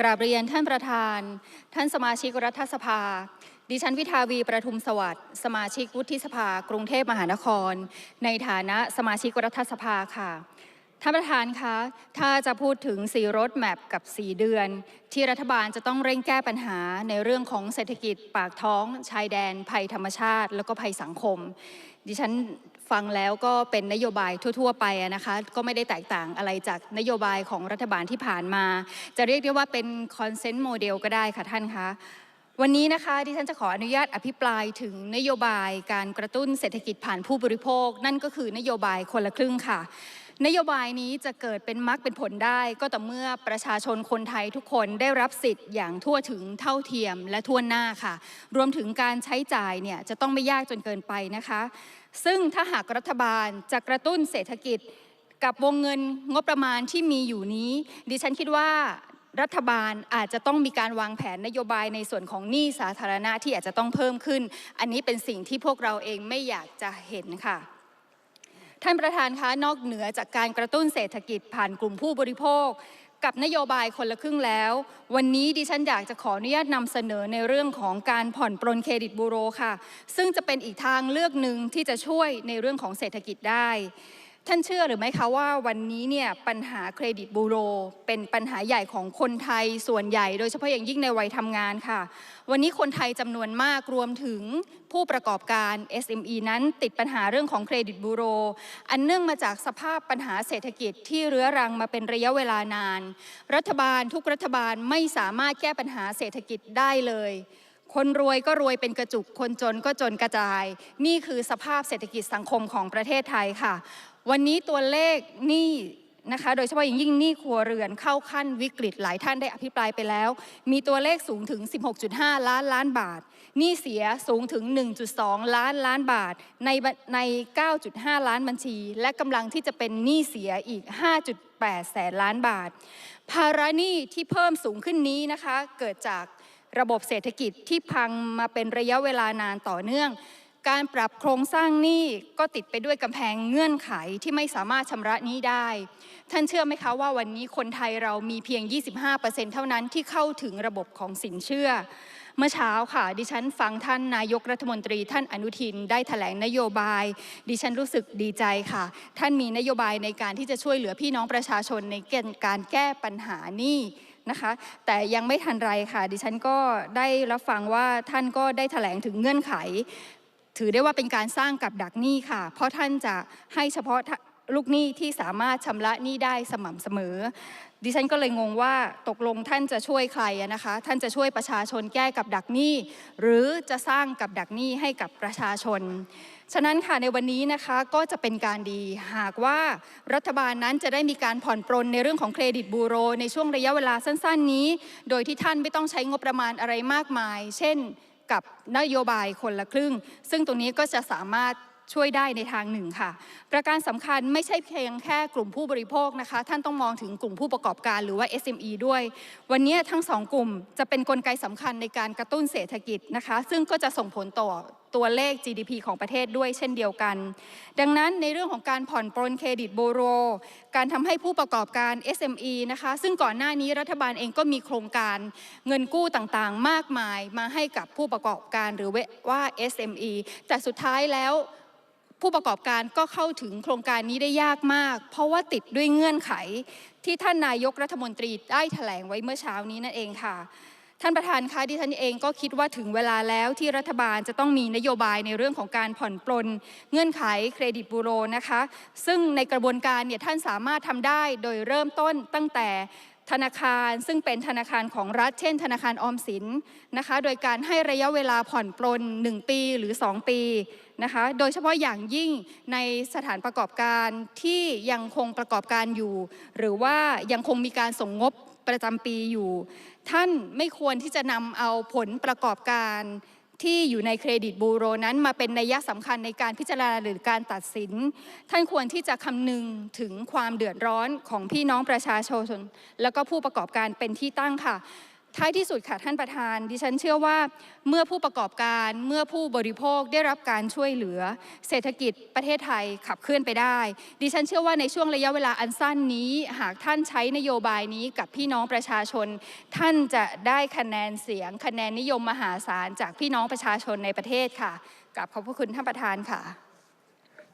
กราบเรียนท่านประธาน ท่านสมาชิกรัฐสภา ดิฉันวิทาวีประทุมสวัสดิ์สมาชิกวุฒิสภา กรุงเทพมหานคร ในฐานะสมาชิกรัฐสภาค่ะ ท่านประธานคะ ถ้าจะพูดถึงสีรถแมพกับ 4 เดือน ที่รัฐบาลจะต้องเร่งแก้ปัญหาในเรื่องของเศรษฐกิจปากท้อง ชายแดน ภัยธรรมชาติ แล้วก็ภัยสังคม ดิฉัน ฟังแล้วก็เป็นนโยบายทั่ว ๆ ไปนะคะก็ไม่ได้แตกต่างอะไรจากนโยบายของรัฐบาลที่ผ่านมา จะเรียกได้ว่าเป็นคอนเซนต์โมเดลก็ได้ค่ะท่านคะวันนี้นะคะที่ฉันจะขออนุญาตอภิปรายถึงนโยบายการกระตุ้นเศรษฐกิจผ่านผู้บริโภค นั่นก็คือนโยบายคนละครึ่งค่ะ นโยบายนี้จะเกิดเป็นมรรคเป็นผลได้ ก็ต่อเมื่อประชาชนคนไทยทุกคนได้รับสิทธิ์อย่างทั่วถึงเท่าเทียมและทั่วหน้าค่ะ รวมถึงการใช้จ่ายเนี่ยจะต้องไม่ยากจนเกินไปนะคะ ซึ่งถ้าหากรัฐบาลจะกระตุ้นเศรษฐกิจกับวงเงินงบประมาณที่มีอยู่นี้ ดิฉันคิดว่ารัฐบาลอาจจะต้องมีการวางแผนนโยบายในส่วนของหนี้สาธารณะที่อาจจะต้องเพิ่มขึ้น อันนี้เป็นสิ่งที่พวกเราเองไม่อยากจะเห็นค่ะ ท่านประธานคะนอกเหนือจากการกระตุ้นเศรษฐกิจผ่านกลุ่มผู้บริโภค กับนโยบายคนละครึ่งแล้ว วันนี้ดิฉันอยากจะขออนุญาตนำเสนอในเรื่องของการผ่อนปรนเครดิตบูโรค่ะ ซึ่งจะเป็นอีกทางเลือกหนึ่งที่จะช่วยในเรื่องของเศรษฐกิจได้ ท่านเชื่อหรือไม่คะว่าวันนี้เนี่ยปัญหาเครดิตบูโร เป็นปัญหาใหญ่ของคนไทยส่วนใหญ่ โดยเฉพาะอย่างยิ่งในวัยทำงานค่ะ วันนี้คนไทยจำนวนมากรวมถึงผู้ประกอบการ SME นั้นติดปัญหาเรื่องของเครดิตบูโร อันเนื่องมาจากสภาพปัญหาเศรษฐกิจที่เรื้อรังมาเป็นระยะเวลานาน รัฐบาลทุกรัฐบาลไม่สามารถแก้ปัญหาเศรษฐกิจได้เลยคนรวยก็รวยเป็นกระจุก คนจนก็จนกระจาย นี่คือสภาพเศรษฐกิจสังคมของประเทศไทยค่ะ วันนี้ตัวเลขหนี้นะคะโดยเฉพาะอย่างยิ่งหนี้ครัวเรือนเข้าขั้นวิกฤตหลายท่านได้อภิปรายไปแล้ว มีตัวเลขสูงถึง 16.5 ล้านล้านบาทหนี้เสียสูงถึง 1.2 ล้านล้านบาทในใน 9.5 ล้านบัญชี และกำลังที่จะเป็นหนี้เสียอีก 5.8 แสนล้านบาท ภาระหนี้ที่เพิ่มสูงขึ้นนี้นะคะ เกิดจากระบบเศรษฐกิจที่พังมาเป็นระยะเวลานานต่อเนื่อง การปรับโครงสร้างหนี้ก็ติดไปด้วยกำแพงเงื่อนไขที่ไม่สามารถชำระหนี้ได้ ท่านเชื่อไหมคะว่าวันนี้คนไทยเรามีเพียง 25%เท่านั้นที่เข้าถึงระบบของสินเชื่อ เมื่อเช้าค่ะ ดิฉันฟังท่านนายกรัฐมนตรี ท่านอนุทินได้แถลงนโยบาย ดิฉันรู้สึกดีใจค่ะ ท่านมีนโยบายในการที่จะช่วยเหลือพี่น้องประชาชนในการแก้ปัญหาหนี้นะคะแต่ยังไม่ทันไรค่ะ ดิฉันก็ได้รับฟังว่าท่านก็ได้แถลงถึงเงื่อนไข ถือได้ว่าเป็นการสร้างกับดักหนี้ค่ะ เพราะท่านจะให้เฉพาะลูกหนี้ที่สามารถชำระหนี้ได้สม่ำเสมอ ดิฉันก็เลยงงว่าตกลงท่านจะช่วยใครนะคะ ท่านจะช่วยประชาชนแก้กับดักหนี้ หรือจะสร้างกับดักหนี้ให้กับประชาชน ฉะนั้นค่ะในวันนี้นะคะก็จะเป็นการดีหากว่ารัฐบาลนั้นจะได้มีการผ่อนปรนในเรื่องของเครดิตบูโร ในช่วงระยะเวลาสั้น ๆ นี้ โดยที่ท่านไม่ต้องใช้งบประมาณอะไรมากมาย เช่น กับนโยบายคนละครึ่ง ซึ่งตรงนี้ก็จะสามารถช่วยได้ในทางหนึ่งค่ะ ประการสำคัญไม่ใช่เพียงแค่กลุ่มผู้บริโภคนะคะ ท่านต้องมองถึงกลุ่มผู้ประกอบการหรือว่า SME ด้วย วันนี้ทั้งสองกลุ่มจะเป็นนกลไกสำคัญในการกระตุ้นเศรษฐกิจนะคะ ซึ่งก็จะส่งผลต่อ ตัวเลข GDP ของประเทศด้วยเช่นเดียวกัน ดังนั้นในเรื่องของการผ่อนปรนเครดิตบูโร การทำให้ผู้ประกอบการ SME นะคะ ซึ่งก่อนหน้านี้รัฐบาลเองก็มีโครงการเงินกู้ต่างๆ มากมายมาให้กับผู้ประกอบการหรือว่า SME แต่สุดท้ายแล้วผู้ประกอบการก็เข้าถึงโครงการนี้ได้ยากมาก เพราะว่าติดด้วยเงื่อนไขที่ท่านนายกรัฐมนตรีได้แถลงไว้เมื่อเช้านี้นั่นเองค่ะ ท่านประธานคะดิฉันเองก็คิดว่าถึงเวลาแล้วที่รัฐบาลจะต้องมีนโยบายในเรื่องของการผ่อนปลนเงื่อนไขเครดิตบูโรนะคะ ซึ่งในกระบวนการเนี่ยท่านสามารถทำได้โดยเริ่มต้นตั้งแต่ธนาคารซึ่งเป็นธนาคารของรัฐ เช่น ธนาคารออมสินนะคะ โดยการให้ระยะเวลาผ่อนปลน 1 ปีหรือ 2 ปีนะคะ โดยเฉพาะอย่างยิ่งในสถานประกอบการที่ยังคงประกอบการอยู่ หรือว่ายังคงมีการส่งงบ ประจำปีอยู่ ท่านไม่ควรที่จะนำเอาผลประกอบการที่อยู่ในเครดิตบูโรนั้นมาเป็นนัยสำคัญในการพิจารณาหรือการตัดสิน ท่านควรที่จะคำนึงถึงความเดือดร้อนของพี่น้องประชาชน และก็ผู้ประกอบการเป็นที่ตั้งค่ะ ท้ายที่สุดค่ะท่านประธาน ดิฉันเชื่อว่าเมื่อผู้ประกอบการเมื่อผู้บริโภคได้รับการช่วยเหลือ เศรษฐกิจประเทศไทยขับเคลื่อนไปได้ ดิฉันเชื่อว่าในช่วงระยะเวลาอันสั้นนี้ หากท่านใช้นโยบายนี้กับพี่น้องประชาชน ท่านจะได้คะแนนเสียง คะแนนนิยมมหาศาลจากพี่น้องประชาชนในประเทศค่ะกราบขอบพระคุณท่านประธานค่ะ